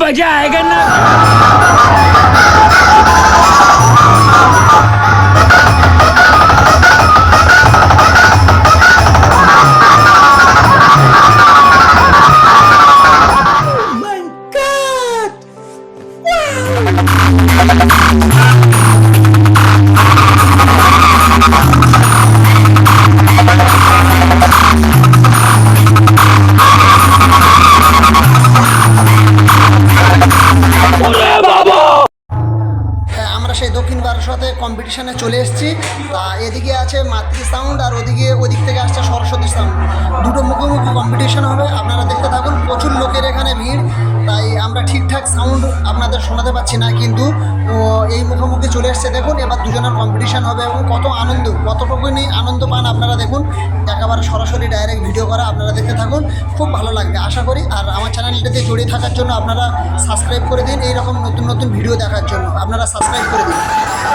मजा आएगा ना My God! Wow! বারাসাতে কম্পিটিশনে চলে এসেছি। তা এদিকে আছে মাতৃ সাউন্ড আর ওদিকে ওদিক থেকে আসছে সরস্বতী সাউন্ড দুটো মুখোমুখি কম্পিটিশন হবে, আপনারা দেখতে থাকুন, প্রচুর লোকের এখানে ভিড়। তাই আমরা ঠিকঠাক সাউন্ড আপনাদের শোনাতে পারছি না, কিন্তু এই মুখোমুখি চলে এসছে। দেখুন, এবার দুজনের কম্পিটিশন হবে এবং কত আনন্দ, কতটুকুনি আনন্দ পান আপনারা দেখুন। একেবারে সরাসরি ডাইরেক্ট ভিডিও করা আপনারা দেখতে থাকুন। খুব ভালো লাগবে, আশা করি। আর আমার চ্যানেলটাতে জড়িয়ে থাকার জন্য আপনারা সাবস্ক্রাইব করে দিন, এইরকম নতুন নতুন ভিডিও দেখার জন্য। আপনারা সাবস্ক্রাইব করে দিন।